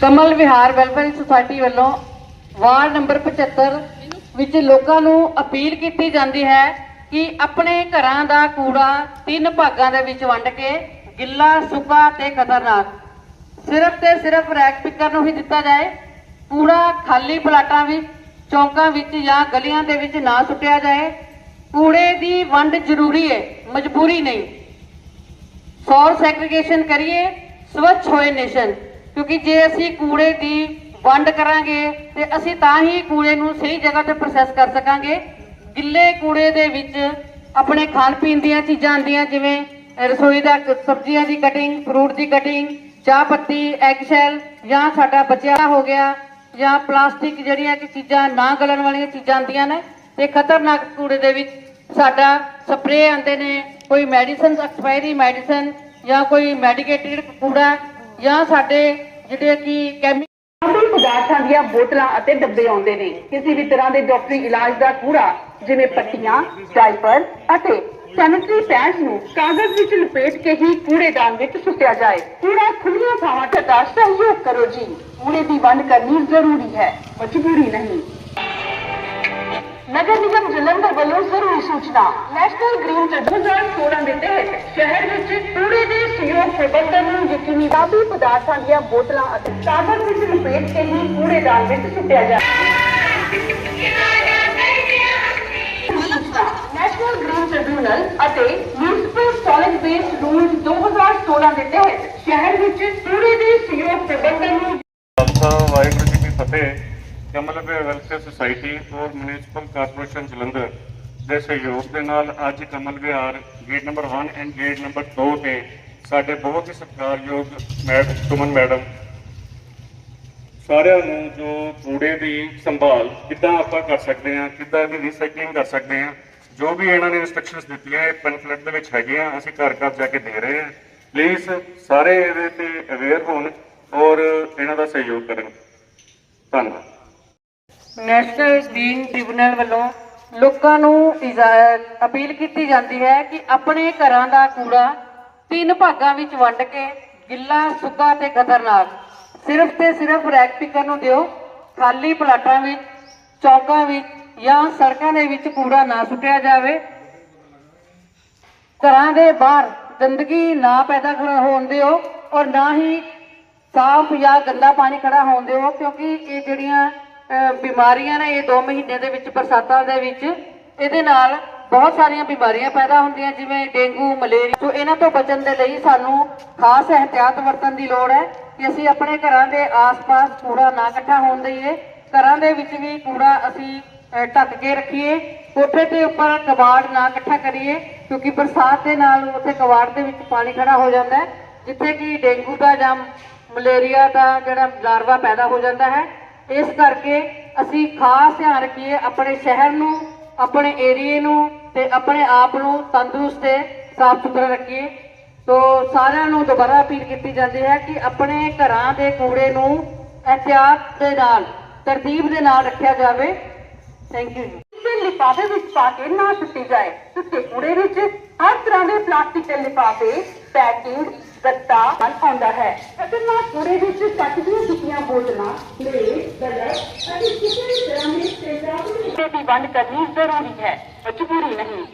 ਕਮਲ Vihar welfare society ਵੱਲੋਂ ward number 75 ਵਿੱਚ ਲੋਕਾਂ ਨੂੰ ਅਪੀਲ ਕੀਤੀ ਜਾਂਦੀ ਹੈ ਕਿ ਆਪਣੇ ਘਰਾਂ ਦਾ ਕੂੜਾ ਤਿੰਨ ਭਾਗਾਂ ਦੇ ਵਿੱਚ ਵੰਡ ਕੇ ਗਿੱਲਾ, ਸੁੱਕਾ ਤੇ ਖਤਰਨਾਕ ਸਿਰਫ ਤੇ ਸਿਰਫ ਰੈਕ ਪਿਕਰ ਨੂੰ ਹੀ ਦਿੱਤਾ ਜਾਏ। ਕੂੜਾ ਖਾਲੀ ਪਲਾਟਾਂ ਵਿੱਚ, ਚੌਂਕਾਂ ਵਿੱਚ ਜਾਂ ਗਲੀਆਂ ਦੇ ਵਿੱਚ ਨਾ ਸੁੱਟਿਆ ਜਾਏ। ਕੂੜੇ ਦੀ ਵੰਡ ਜ਼ਰੂਰੀ ਹੈ, ਮਜਬੂਰੀ ਨਹੀਂ। ਸੌਰ ਸੈਗਰੀਗੇਸ਼ਨ ਕਰੀਏ, ਸਵੱਛ ਹੋਏ ਨੇਸ਼ਨ। ਕਿਉਂਕਿ ਜੇ ਅਸੀਂ ਕੂੜੇ ਦੀ ਵੰਡ ਕਰਾਂਗੇ ਤੇ ਅਸੀਂ ਤਾਂ ਹੀ ਕੂੜੇ ਨੂੰ ਸਹੀ ਜਗ੍ਹਾ ਤੇ ਪ੍ਰੋਸੈਸ ਕਰ ਸਕਾਂਗੇ। ਗਿੱਲੇ ਕੂੜੇ ਦੇ ਵਿੱਚ ਆਪਣੇ ਖਾਣ ਪੀਣ ਦੀਆਂ ਚੀਜ਼ਾਂ ਆਉਂਦੀਆਂ, ਜਿਵੇਂ ਰਸੋਈ ਦਾ ਸਬਜ਼ੀਆਂ ਦੀ ਕਟਿੰਗ ਫਰੂਟ ਦੀ ਕਟਿੰਗ ਚਾਹ ਪੱਤੀ ਐਗਸ਼ੈਲ ਜਾਂ ਸਾਡਾ ਬਚਿਆ ਹੋ ਗਿਆ ਜਾਂ ਪਲਾਸਟਿਕ ਜਿਹੜੀਆਂ ਕਿ ਚੀਜ਼ਾਂ ਨਾ ਗਲਣ ਵਾਲੀਆਂ ਚੀਜ਼ਾਂ ਆਉਂਦੀਆਂ ਨੇ, ਤੇ ਖਤਰਨਾਕ ਕੂੜੇ ਦੇ ਵਿੱਚ ਸਾਡਾ ਸਪਰੇਅ ਆਉਂਦੇ ਨੇ, ਕੋਈ ਮੈਡੀਸਨ ਐਕਸਪਾਇਰੀ ਮੈਡੀਸਨ ਜਾਂ ਕੋਈ ਮੈਡੀਕੇਟਿਡ ਕੂੜਾ ਜਾਂ ਸਾਡੇ ਜਿਹੜੇ ਕਿ ਕੈਮੀ ਪਦਾਰਥਾਂ ਦੀਆਂ ਬੋਤਲਾਂ ਅਤੇ ਡੱਬੇ ਆਉਂਦੇ ਨੇ। ਕਿਸੇ ਵੀ ਤਰ੍ਹਾਂ ਦੇ ਡਾਕਟਰੀ ਇਲਾਜ ਦਾ ਕੂੜਾ, ਜਿਵੇਂ ਪੱਟੀਆਂ ਡਾਈਪਰ ਅਤੇ ਸੈਨਿਟਰੀ ਪੈਡਸ ਨੂੰ ਕਾਗਜ਼ ਵਿੱਚ ਲਪੇਟ ਕੇ ਹੀ ਕੂੜੇਦਾਨ ਵਿੱਚ ਸੁੱਟਿਆ ਜਾਏ। ਕੂੜਾ ਖੁੱਲੀਆਂ ਥਾਵਾਂ ਤੇ ਦਾ ਸਹਿਯੋਗ ਕਰੋ ਜੀ। ਕੂੜੇ ਦੀ ਵੰਡ ਕਰਨੀ ਜ਼ਰੂਰੀ ਹੈ, ਮਜਬੂਰੀ ਨਹੀਂ। ਨਗਰ ਨਿਗਮ ਜਲੰਧਰ ਵੱਲੋਂ ਜ਼ਰੂਰੀ ਸੂਚਨਾ। ਨੈਸ਼ਨਲ ਗ੍ਰੀਨ ਟ੍ਰਿਬਿਊਨਲ 2016 ਦੇ ਤਹਿਤ ਸ਼ਹਿਰ ਵਿੱਚ ਕੂੜੇ ਦੇ ਸਹਿਯੋਗ ਪ੍ਰਬੰਧਨ ਨੂੰ ਯਕੀਨੀ ਕਾਫੀ ਪਦਾਰਥਾਂ ਦੀਆਂ ਬੋਤਲਾਂ ਅਤੇ ਕਾਗਜ਼ ਵਿੱਚ ਲਪੇਟ ਕੇ ਹੀ ਕੂੜੇਦਾਨ ਵਿੱਚ ਸੁੱਟਿਆ ਜਾਏ ਨੈਸ਼ਨਲ ਗ੍ਰੀਨ ਟ੍ਰਿਬਿਊਨਲ ਅਤੇ ਮਿਊਨਿਸਪਲ ਸੋਲਿਡ ਵੇਸਟ ਰੂਲ 2016 ਦੇ ਤਹਿਤ ਸ਼ਹਿਰ ਵਿੱਚ ਕੂੜੇ ਦੇ ਸਹਿਯੋਗ ਪ੍ਰਬੰਧਨ ਨੂੰ ਖਾਲਸਾ ਵਾਹਿਗੁਰੂ ਜੀ ਕੀ ਫਤਿਹ। ਕਮਲ ਵੈਲਫੇਅਰ ਸੁਸਾਇਟੀ ਔਰ ਮਿਊਨਿਸਪਲ ਕਾਰਪੋਰੇਸ਼ਨ ਜਲੰਧਰ ਦੇ ਸਹਿਯੋਗ ਦੇ ਨਾਲ ਅੱਜ Kamal Vihar gate number 1 and gate number 2 ਤੇ ਸਾਡੇ ਬਹੁਤ ਹੀ ਸਤਿਕਾਰਯੋਗ ਮੈਡਮ ਸੁਮਨ ਮੈਡਮ। ਸਾਰਿਆਂ ਨੂੰ ਜੋ ਕੂੜੇ ਦੀ ਸੰਭਾਲ, ਕਿੱਦਾਂ ਆਪਾਂ ਕਰ ਸਕਦੇ ਹਾਂ, ਕਿੱਦਾਂ ਇਹਦੀ ਰੀਸਾਈਕਲਿੰਗ ਕਰ ਸਕਦੇ ਹਾਂ, ਜੋ ਵੀ ਇਹਨਾਂ ਨੇ ਇਨਸਟਰਕਸ਼ਨਸ ਦਿੱਤੀਆਂ, ਇਹ ਪੈਨਫਲੇਟ ਦੇ ਵਿੱਚ ਹੈਗੀਆਂ, ਅਸੀਂ ਘਰ ਘਰ ਜਾ ਕੇ ਦੇ ਰਹੇ ਹਾਂ। ਪਲੀਜ਼ ਸਾਰੇ ਇਹਦੇ ਤੇ ਅਵੇਅਰ ਹੋਣ ਔਰ ਇਹਨਾਂ ਦਾ ਸਹਿਯੋਗ ਕਰਨ। ਧੰਨਵਾਦ। ਨੈਸ਼ਨਲ ਗ੍ਰੀਨ ਟ੍ਰਿਬਿਊਨਲ ਵੱਲੋਂ ਲੋਕਾਂ ਨੂੰ ਅਪੀਲ ਕੀਤੀ ਜਾਂਦੀ ਹੈ ਕਿ ਆਪਣੇ ਘਰਾਂ ਦਾ ਕੂੜਾ ਤਿੰਨ ਭਾਗਾਂ ਵਿੱਚ ਵੰਡ ਕੇ ਗਿੱਲਾ, ਸੁੱਕਾ ਤੇ ਖਤਰਨਾਕ। ਸਿਰਫ ਤੇ ਸਿਰਫ ਰੈਕ ਪਿਕਰ ਨੂੰ ਦਿਓ। ਖਾਲੀ ਪਲਾਟਾਂ ਵਿੱਚ, ਚੌਕਾਂ ਵਿੱਚ ਜਾਂ ਸੜਕਾਂ ਦੇ ਵਿੱਚ ਕੂੜਾ ਨਾ ਸੁੱਟਿਆ ਜਾਵੇ। ਘਰਾਂ ਦੇ ਬਾਹਰ ਗੰਦਗੀ ਨਾ ਪੈਦਾ ਹੋਣ ਦਿਓ ਔਰ ਨਾ ਹੀ ਸਾਫ਼ ਜਾਂ ਗੰਦਾ ਪਾਣੀ ਖੜਾ ਹੋਣ ਦਿਓ, ਕਿਉਂਕਿ ਇਹ ਜਿਹੜੀਆਂ ਬਿਮਾਰੀਆਂ ਨੇ, ਇਹ 2 ਮਹੀਨੇ ਦੇ ਵਿੱਚ, ਬਰਸਾਤਾਂ ਦੇ ਵਿੱਚ, ਇਹਦੇ ਨਾਲ ਬਹੁਤ ਸਾਰੀਆਂ ਬਿਮਾਰੀਆਂ ਪੈਦਾ ਹੁੰਦੀਆਂ, ਜਿਵੇਂ ਡੇਂਗੂ, ਮਲੇਰੀਆ ਸੋ ਇਹਨਾਂ ਤੋਂ ਬਚਣ ਦੇ ਲਈ ਸਾਨੂੰ ਖਾਸ ਇਹਤਿਆਤ ਵਰਤਣ ਦੀ ਲੋੜ ਹੈ ਕਿ ਅਸੀਂ ਆਪਣੇ ਘਰਾਂ ਦੇ ਆਸ-ਪਾਸ ਕੂੜਾ ਨਾ ਇਕੱਠਾ ਹੋਣ ਦਈਏ। ਘਰਾਂ ਦੇ ਵਿੱਚ ਵੀ ਕੂੜਾ ਅਸੀਂ ਢੱਕ ਕੇ ਰੱਖੀਏ। ਕੋਠੇ ਦੇ ਉੱਪਰ ਕਬਾੜ ਨਾ ਇਕੱਠਾ ਕਰੀਏ, ਕਿਉਂਕਿ ਬਰਸਾਤ ਦੇ ਨਾਲ ਉੱਥੇ ਕਬਾੜ ਦੇ ਵਿੱਚ ਪਾਣੀ ਖੜਾ ਹੋ ਜਾਂਦਾ ਹੈ, ਜਿੱਥੇ ਕਿ ਡੇਂਗੂ ਦਾ ਜਾਂ ਮਲੇਰੀਆ ਦਾ ਜਿਹੜਾ ਲਾਰਵਾ ਪੈਦਾ ਹੋ ਜਾਂਦਾ ਹੈ। ਇਸ ਕਰਕੇ ਅਸੀਂ ਖਾਸ ਧਿਆਨ ਰੱਖੀਏ, ਆਪਣੇ ਸ਼ਹਿਰ ਨੂੰ ਆਪਣੇ ਏਰੀਏ ਨੂੰ ਤੇ ਆਪਣੇ ਆਪ ਨੂੰ ਤੰਦਰੁਸਤ ਤੇ ਸਾਫ਼ ਸੁਥਰਾ ਰੱਖੀਏ। ਤੋ ਸਾਰਿਆਂ ਨੂੰ ਦੁਬਾਰਾ ਅਪੀਲ ਕੀਤੀ ਜਾਂਦੀ ਹੈ ਕਿ ਆਪਣੇ ਘਰਾਂ ਦੇ ਕੂੜੇ ਨੂੰ ਇhtiyਾਤ ਦੇ ਨਾਲ, ਤਰਤੀਬ ਦੇ ਨਾਲ ਰੱਖਿਆ ਜਾਵੇ। ਥੈਂਕ ਯੂ ਜੀ। ਤੇ ਲਿਫਾਫੇ ਵਿੱਚ ਪਾ ਕੇ ਨਾ ਸੁੱਟੀ ਜਾਏ। ਸੁੱਤੇ ਕੂੜੇ ਵਿੱਚ ਹਰ ਤਰ੍ਹਾਂ ਦੇ ਪਲਾਸਟਿਕ ਦੇ ਲਿਫਾਫੇ ਪੈਕਿੰਗ ਗੱਤਾ ਮਨ ਆਉਂਦਾ ਹੈ। ਖਤਰਨਾਕ ਕੂੜੇ ਵਿੱਚ ਕੱਚ ਦੀਆਂ ਟੁੱਟੀਆਂ ਬੋਤਲਾਂ ਪਲੇਟ ਕਲਰ ਅਤੇ ਕਿਸੇ ਵੀ ਤਰ੍ਹਾਂ ਦੇ ਤੇਜ਼ਾਬ ਦੀ ਵੰਡ ਕਰਨੀ ਜ਼ਰੂਰੀ ਹੈ, ਮਜਬੂਰੀ ਨਹੀਂ।